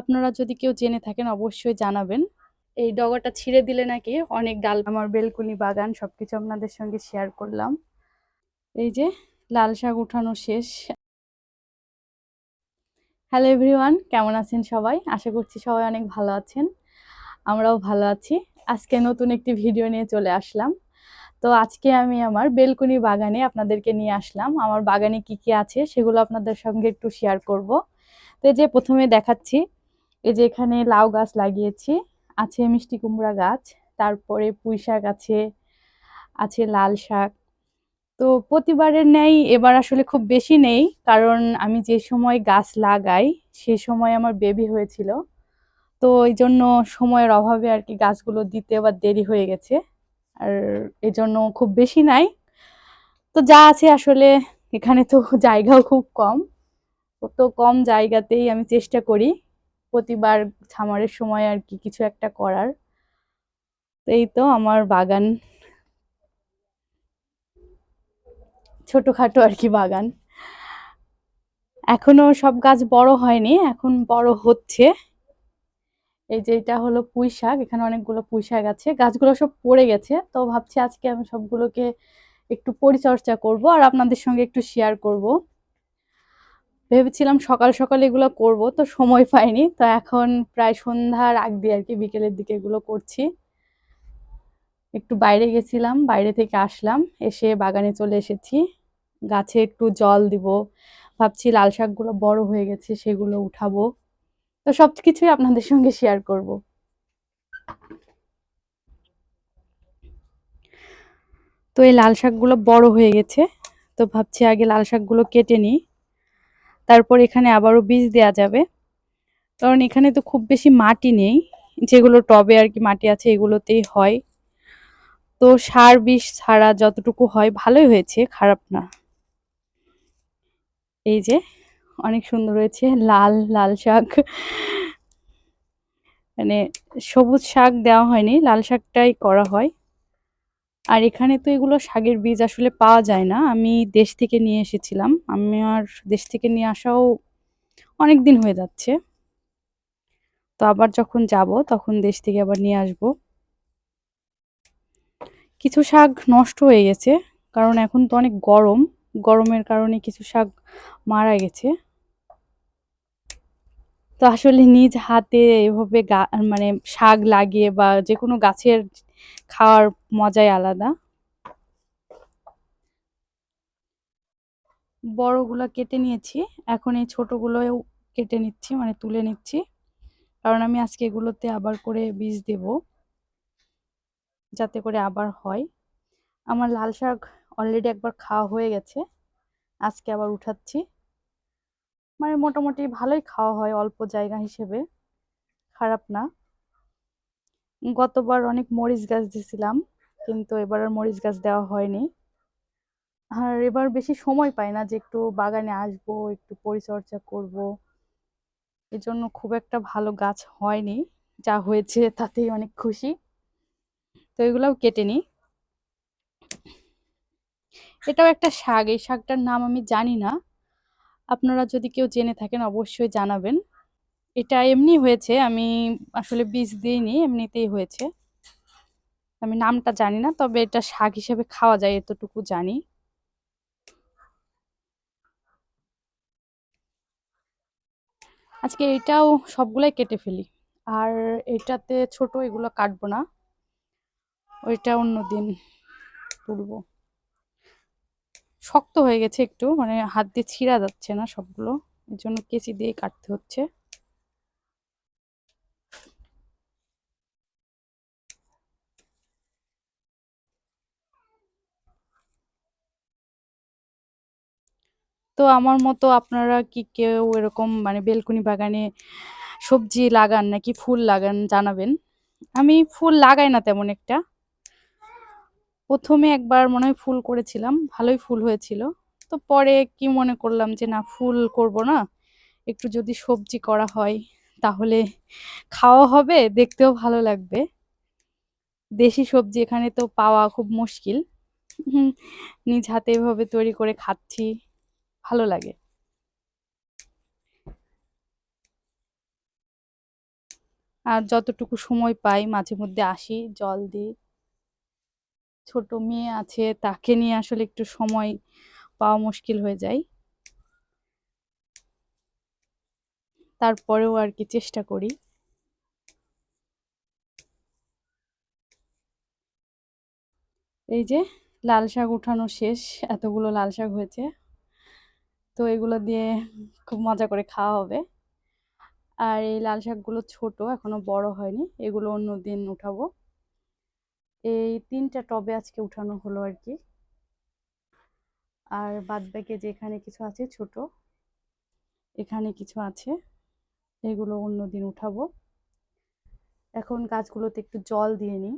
আপনারা যদি কেউ জেনে থাকেন, অবশ্যই জানাবেন। এই ডগাটা ছিঁড়ে দিলে নাকি অনেক ডাল, আমার বেলকুনি বাগান, সবকিছু আপনাদের সঙ্গে শেয়ার করলাম। এই যে, লাল শাক উঠানো শেষ। হ্যালো এভরিওয়ান কেমন আছেন সবাই? আশা করছি সবাই অনেক ভালো আছেন। আমরাও ভালো আছি। আজকে নতুন একটি ভিডিও নিয়ে চলে আসলাম। তো আজকে আমি আমার বেলকুনি বাগানে আপনাদেরকে নিয়ে আসলাম। আমার বাগানে কি কি আছে সেগুলো আপনাদের সঙ্গে একটু শেয়ার করব। তো যে, প্রথমে দেখাচ্ছি। এই যে এখানে লাউ গাছ লাগিয়েছি, আছে মিষ্টি কুমড়া গাছ, তারপরে পুঁই শাক আছে আছে লাল শাক। তো প্রতিবারের ন্যায় এবার আসলে খুব বেশি নেই, কারণ আমি যে সময় গাছ লাগাই, সে সময় আমার বেবি হয়েছিল। তো এই জন্য সময়ের অভাবে আর কি গাছগুলো দিতে আবার দেরি হয়ে গেছে, আর এই জন্য খুব বেশি নাই। তো যা আছে আসলে এখানে তো জায়গাও খুব কম। তো কম জায়গাতেই আমি চেষ্টা করি প্রতিবার ছামারের সময় আর কি কিছু একটা করার। এই তো আমার বাগান। ছোটখাটো আর কি বাগান। এখনও সব গাছ বড় হয়নি, এখন বড় হচ্ছে। এই যে এটা হলো পুঁই শাক, এখানে অনেকগুলো পুঁই শাক আছে। গাছগুলো সব পড়ে গেছে, তো ভাবছি আজকে আমি সবগুলোকে একটু পরিচর্যা করব আর আপনাদের সঙ্গে একটু শেয়ার করব। ভেবেছিলাম সকাল সকাল এগুলো করব, তো সময় পাইনি। তো এখন প্রায় সন্ধ্যার আগ দিয়ে আর কি বিকেলের দিকে এগুলো করছি। একটু বাইরে গেছিলাম, বাইরে থেকে আসলাম, এসে বাগানে চলে এসেছি। গাছে একটু জল দিব, ভাবছি লাল শাকগুলো বড় হয়ে গেছে সেগুলো উঠাবো। তো সব কিছুই আপনাদের সঙ্গে শেয়ার করব। তো এই লাল শাকগুলো বড় হয়ে গেছে, তো ভাবছি আগে লাল শাকগুলো কেটে নিই। তারপর এখানে আবারও বীজ দেয়া যাবে। কারণ এখানে তো খুব বেশি মাটি নেই, যেগুলো টবে আর কি মাটি আছে এগুলোতেই হয়। তো সার বিষ ছাড়া যতটুকু হয়, ভালোই হয়েছে, খারাপ না। এই যে, অনেক সুন্দর হয়েছে, লাল লাল শাক। মানে সবুজ শাক দেওয়া হয়নি, লাল শাকটাই করা হয়। আর এখানে তো এগুলো শাকের বীজ আসলে পাওয়া যায় না। আমি দেশ থেকে নিয়ে এসেছিলাম। আমি আর দেশ থেকে নিয়ে আসাও অনেক দিন হয়ে যাচ্ছে। তো আবার যখন যাব, তখন দেশ থেকে আবার নিয়ে আসব। কিছু শাক নষ্ট হয়ে গেছে, কারণ এখন তো অনেক গরম। গরমের কারণে কিছু শাক মারা গেছে। তো আসলে নিজ হাতে এভাবে মানে শাক লাগিয়ে বা যে কোনো গাছের খাওয়ার মজাই আলাদা। বড়গুলো কেটে নিয়েছি। এখন এই ছোটোগুলোও কেটে নিচ্ছি মানে তুলে নিচ্ছি। কারণ আমি আজকে এগুলোতে আবার করে বীজ দেব, যাতে করে আবার হয়। আমার লাল শাক অলরেডি একবার খাওয়া হয়ে গেছে। আজকে আবার উঠাচ্ছি। মানে মোটামুটি ভালোই খাওয়া হয় অল্প জায়গা হিসেবে। খারাপ না। গতবার অনেক মরিচ গাছ দিয়েছিলাম, কিন্তু এবার আর মরিচ গাছ দেওয়া হয়নি। আর এবার বেশি সময় পাই না যে একটু বাগানে আসব, একটু পরিচর্যা করব। এজন্য খুব একটা ভালো গাছ হয়নি, যা হয়েছে তাতেই অনেক খুশি। তো এগুলোও কেটে নিই। এটাও একটা শাক, এই শাকটার নাম আমি জানি না। আপনারা যদি কেউ জেনে থাকেন অবশ্যই জানাবেন। এটা এমনি হয়েছে, আমি আসলে বীজ দিইনি, এমনিতেই হয়েছে। আমি নামটা জানি না, তবে এটা শাক হিসেবে খাওয়া যায়, এতটুকু জানি। আজকে এটাও সবগুলাই কেটে ফেলি, আর এটাতে ছোট এগুলো কাটবো না। ওইটা অন্য দিন তুলবো। শক্ত হয়ে গেছে একটু মানে হাত দিয়ে ছিঁড়া যাচ্ছে না সবগুলো এর জন্য কেচি দিয়ে কাটতে হচ্ছে। তো আমার মতো আপনারা কি কেউ এরকম মানে বেলকুনি বাগানে সবজি লাগান নাকি ফুল লাগান জানাবেন? আমি ফুল লাগাই না তেমন একটা। প্রথমে একবার মনে হয় ফুল করেছিলাম, ভালোই ফুল হয়েছিল। তো পরে কি মনে করলাম যে, না, ফুল করব না। একটু যদি সবজি করা হয়, তাহলে খাওয়া হবে, দেখতেও ভালো লাগবে। দেশি সবজি এখানে তো পাওয়া খুব মুশকিল। নিজ হাতে এভাবে তৈরি করে খাচ্ছি। ভালো লাগে। আর যতটুকু সময় পাই, মাঝে মধ্যে আসি, জল দিই। ছোট মেয়ে আছে, তাকে নিয়ে আসলে একটু সময় পাওয়া মুশকিল হয়ে যায়। তারপরেও আর কি চেষ্টা করি। এই যে, লাল শাক উঠানো শেষ, এতগুলো লাল শাক হয়েছে। তো এগুলো দিয়ে খুব মজা করে খাওয়া হবে। আর এই লাল শাকগুলো ছোট, এখনও বড় হয়নি, এগুলো অন্য দিন উঠাবো। এই তিনটা টবে আজকে উঠানো হলো আর কি। আর বাদ বাকি যেখানে কিছু আছে ছোট, এখানে কিছু আছে, এগুলো অন্য দিন উঠাবো। এখন গাছগুলোতে একটু জল দিয়ে নিই।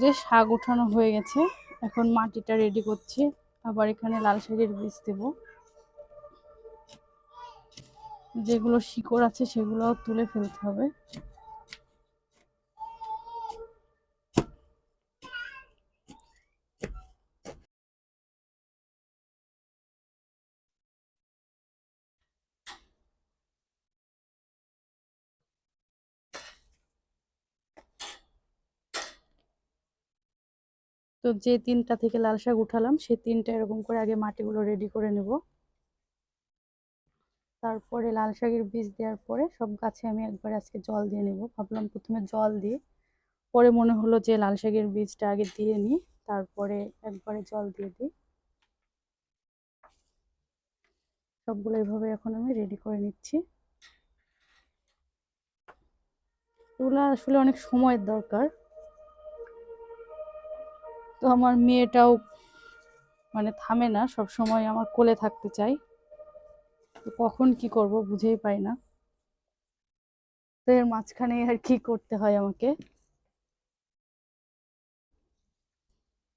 যে শাক উঠানো হয়ে গেছে। এখন মাটিটা রেডি করছি। আবার এখানে লাল শাড়ির বীজ দেব। যেগুলো শিকড় আছে সেগুলো তুলে ফেলতে হবে। তো যে তিনটা থেকে লাল শাক উঠালাম সেই তিনটা এরকম করে আগে মাটিগুলো রেডি করে নেব। তারপরে লাল শাকের বীজ দেওয়ার পরে সব গাছে আমি একবার আজকে জল দিয়ে নেব। ভাবলাম প্রথমে জল দিয়ে পরে মনে হলো যে লাল শাকের বীজটা আগে দিয়ে নিই, তারপরে একবারে জল দিয়ে দিই। সবগুলো এইভাবে এখন আমি রেডি করে নিচ্ছি। এগুলো আসলে অনেক সময়ের দরকার। তো আমার মেয়েটাও মানে থামে না সব সময় আমার কোলে থাকতে চাই তো কখন কি করব বুঝেই পাই না। তো এর মাঝখানে আর কি করতে হয় আমাকে?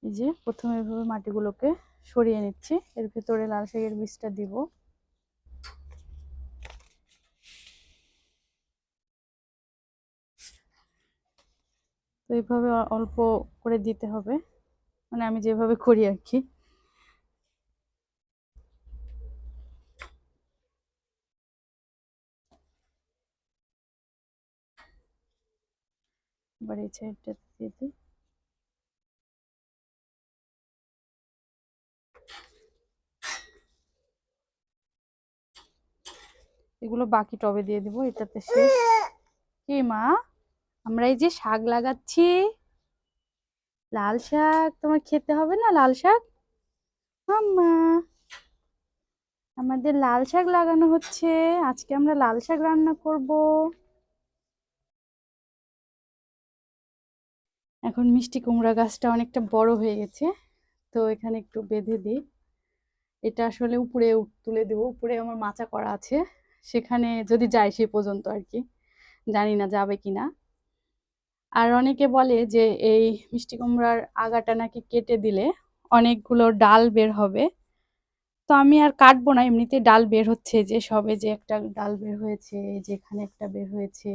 এই যে প্রথমে এভাবে মাটিগুলোকে সরিয়ে নিচ্ছি, এর ভেতরে লাল শাকের বীজটা দিব। তো এইভাবে অল্প করে দিতে হবে। মানে আমি যেভাবে করি আর কি। এগুলো বাকি টবে দিয়ে দিব, এটাতে শেষ। কি মা? আমরা এই যে শাক লাগাচ্ছি। লাল শাক তোমার খেতে হবে না লাল শাক? আম্মা, আমাদের লাল শাক লাগানো হচ্ছে। আজকে আমরা লাল শাক রান্না করব। এখন মিষ্টি কুমড়া গাছটা অনেকটা বড় হয়ে গেছে, তো এখানে একটু বেঁধে দিই। এটা আসলে উপরে তুলে দেব। উপরে আমার মাচা করা আছে। সেখানে যদি যায় সে পর্যন্ত আর কি। জানি না যাবে কি না আর অনেকে বলে যে, এই মিষ্টি কুমড়ার আগাটা নাকি কেটে দিলে অনেকগুলো ডাল বের হবে। তো আমি আর কাটবো না এমনিতে ডাল বের হচ্ছে, যে সবে যে একটা ডাল বের হয়েছে যেখানে একটা বের হয়েছে,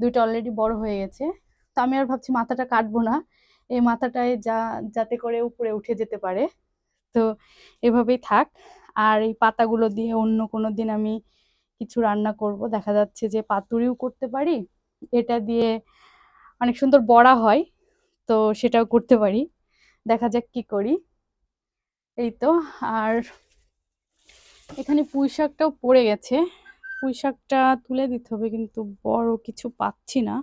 দুইটা অলরেডি বড় হয়ে গেছে। তো আমি আর ভাবছি মাথাটা কাটবো না, এই মাথাটায় যা, যাতে করে উপরে উঠে যেতে পারে। তো এভাবেই থাক, আর এই পাতাগুলো দিয়ে অন্য কোনো দিন আমি কিছু রান্না করব। দেখা যাচ্ছে যে পাতুরিও করতে পারি, এটা দিয়ে অনেক সুন্দর বড়া হয়, তো সেটাও করতে পারি। দেখা যাক কি করি। এই তো, আর এখানে পুঁই শাকটাও পড়ে গেছে। পুঁই শাকটা তুলে দিতে হবে, কিন্তু বড় কিছু পাচ্ছি না।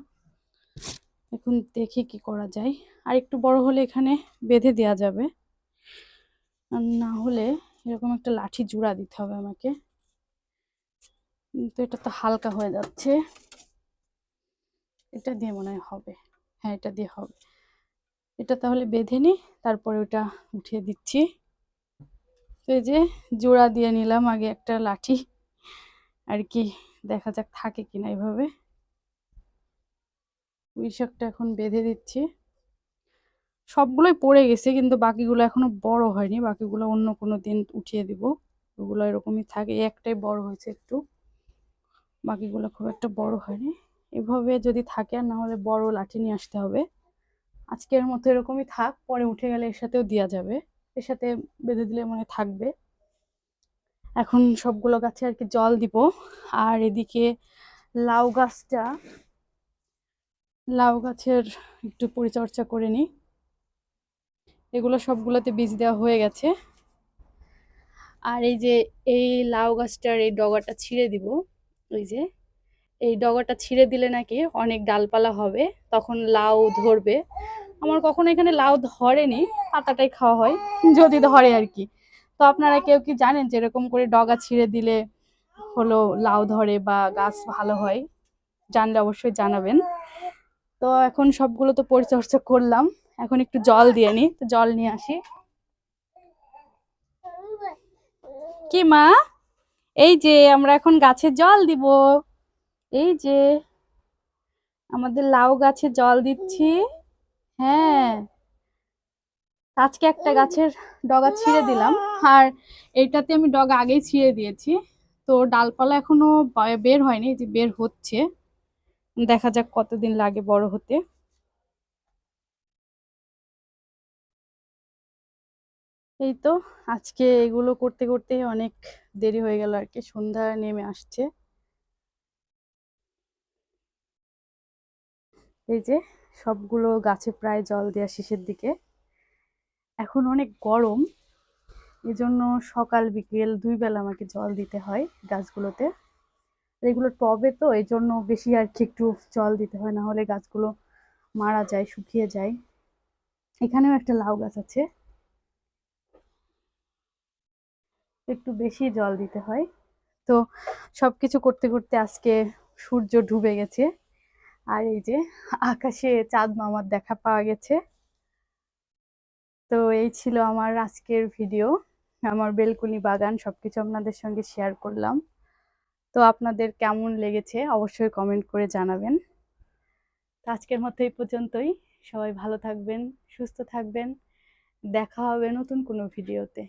এখন দেখি কি করা যায়। আর একটু বড় হলে এখানে বেঁধে দেওয়া যাবে। না হলে এরকম একটা লাঠি জুড়া দিতে হবে আমাকে। কিন্তু এটা তো হালকা হয়ে যাচ্ছে। এটা দিয়ে মনে হয় হবে। হ্যাঁ এটা দিয়ে হবে। এটা তাহলে বেঁধে নিই, তারপরে ওটা উঠিয়ে দিচ্ছি। তো এই যে জোড়া দিয়ে নিলাম আগে একটা লাঠি। আর কি, দেখা যাক থাকে কিনা এভাবে। পুঁই শাকটা এখন বেঁধে দিচ্ছি। সবগুলোই পড়ে গেছে, কিন্তু বাকিগুলো এখনও বড় হয়নি। বাকিগুলো অন্য কোনো দিন উঠিয়ে দিব। ওগুলো এরকমই থাকে। একটাই বড় হয়েছে একটু। বাকিগুলো খুব একটা বড় হয়নি। এভাবে যদি থাকে আর না হলে বড় লাঠি নিয়ে আসতে হবে। আজকের মতো এরকমই থাক, পরে উঠে গেলে এর সাথেও দেওয়া যাবে। এর সাথে বেঁধে দিলে মনে থাকবে। এখন সবগুলো গাছে আর কি জল দিব। আর এদিকে লাউ গাছটা, লাউ গাছের একটু পরিচর্যা করে নিই। এগুলো সবগুলোতে বীজ দেওয়া হয়ে গেছে। আর এই যে, এই লাউ গাছটার এই ডগাটা ছিঁড়ে দিব। ওই যে এই ডগাটা ছিঁড়ে দিলে নাকি অনেক ডালপালা হবে, তখন লাউ ধরবে। আমার কখনো এখানে লাউ ধরেনি, পাতাটাই খাওয়া হয়, যদি ধরে আর কি। তো আপনারা কেউ কি জানেন যে এরকম করে ডগা ছিঁড়ে দিলে হলো লাউ ধরে বা গাছ ভালো হয়? জানলে অবশ্যই জানাবেন। তো এখন সবগুলো তো পরিচর্যা করলাম, এখন একটু জল দিয়ে নিই তো জল নিয়ে আসি। কি মা? এই যে আমরা এখন গাছে জল দিব। এই যে আমাদের লাউ গাছে জল দিচ্ছি। হ্যাঁ আজকে একটা গাছের ডগা ছিঁড়ে দিলাম। আর এটাতে আমি ডগা আগেই ছিঁড়ে দিয়েছি। তো ডালপালা এখনও বের হয়নি যে বের হচ্ছে। দেখা যাক কতদিন লাগে বড় হতে। এই তো, আজকে এগুলো করতে করতে অনেক দেরি হয়ে গেল আর কি, সন্ধ্যা নেমে আসছে। এই যে সবগুলো গাছে প্রায় জল দেওয়া শেষের দিকে। এখন অনেক গরম, এজন্য সকাল বিকেল দুই বেলা আমাকে জল দিতে হয় গাছগুলোতে। এগুলো টবে তো এই জন্য বেশি আর কি একটু জল দিতে হয় না হলে গাছগুলো মারা যায়, শুকিয়ে যায়। এখানেও একটা লাউ গাছ আছে। একটু বেশি জল দিতে হয়। তো সবকিছু করতে করতে আজকে সূর্য ডুবে গেছে। আর এই যে আকাশে চাঁদ মামার দেখা পাওয়া গেছে। তো এই ছিল আমার আজকের ভিডিও। আমার বেলকুনি বাগান সবকিছু আপনাদের সঙ্গে শেয়ার করলাম। তো আপনাদের কেমন লেগেছে অবশ্যই কমেন্ট করে জানাবেন। তো আজকের মতো এই পর্যন্তই। সবাই ভালো থাকবেন, সুস্থ থাকবেন। দেখা হবে নতুন কোনো ভিডিওতে।